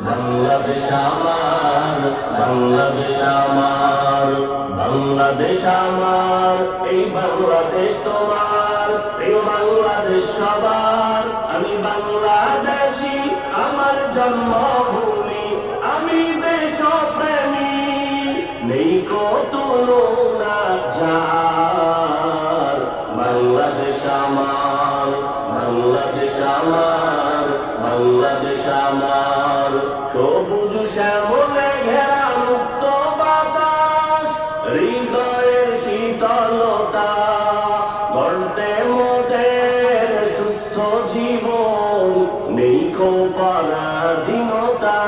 বাংলাদেশ আমার বাংলাদেশ আমার বাংলাদেশ আমার, এই বাংলাদেশ তোমার প্রিয় বাংলাদেশ সবার। আমি বাংলাদেশি, আমার জন্মভূমি, আমি দেশপ্রেমী। নেই কত না যার পরাধীনতা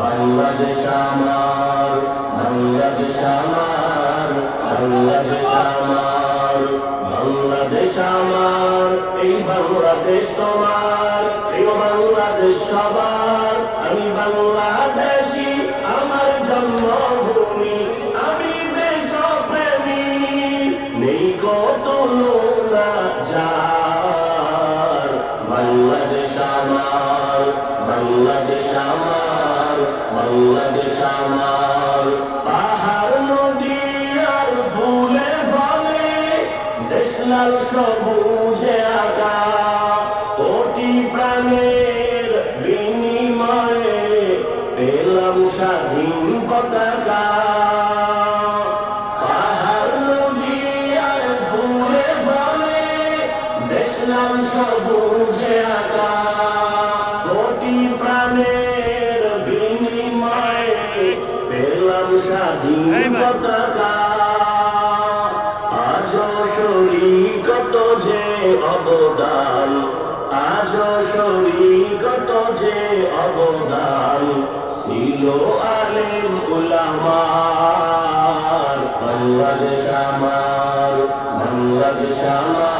বাংলাদেশ আমার বাংলাদেশ আমার বাংলাদেশ আমার বাংলাদেশ আমার, এই বাংলাদেশ তোমার প্রিয় বাংলাদেশ সবার। আমি বাংলাদেশি, আমার জন্মভূমি, আমি দেশপ্রেমী। কত দেশলাল সবুজে কোটি প্রাণের বিনিময়ে পেলাম স্বাধীন পতাকা। আজ শরীকত যে অবদান আজ শরীকত যে অবদান ছিল আলেম উলামার। বাংলাদেশ আমার বাংলাদেশ আমার।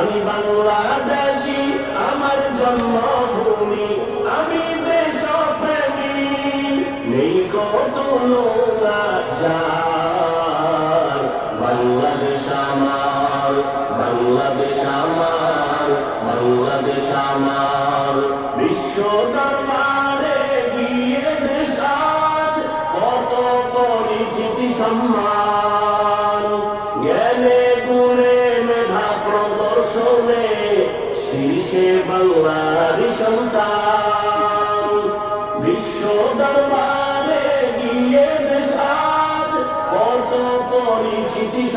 আমি বাংলাদেশি আমার জন্মভূমি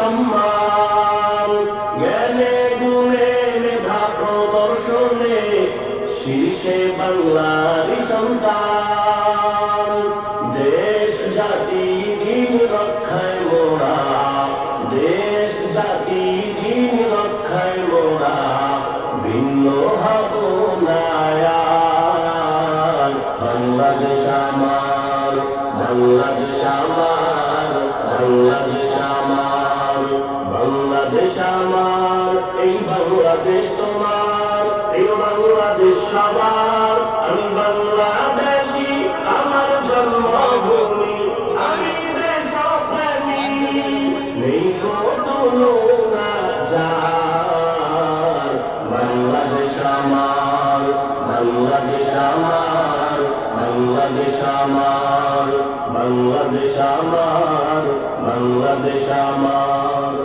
সম্মান। জ্ঞানে গুণে মেধা প্রদর্শনে শীর্ষে বাংলার সন্তান। বাংলাদেশ তোমার এই বাংলাদেশ সবার। আমি বাংলাদেশি, আমার জন্মভূমি। আমি দেশপ্রেমী, নেই কো তুলনা যার। বাংলাদেশ আমার বাংলাদেশ আমার বাংলাদেশ আমার বাংলাদেশ আমার বাংলাদেশ আমার।